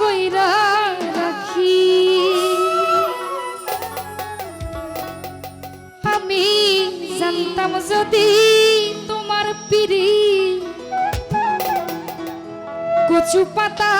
কইরা রাখি। আমি জানতাম যদি তোমার পিড়ি কচু পাতা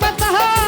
super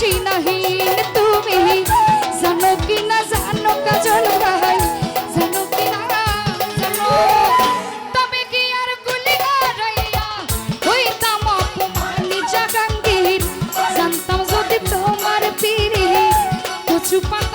সীনাহীন তুমি জানো কি না জানো কাজল ভাই জানো কি না জানো তবে কি আর গুলি গারাইয়া হইতাম অপমানি জাগাঙ্গীর জানতাম যদি তোমার পিড়ি কচু পাতা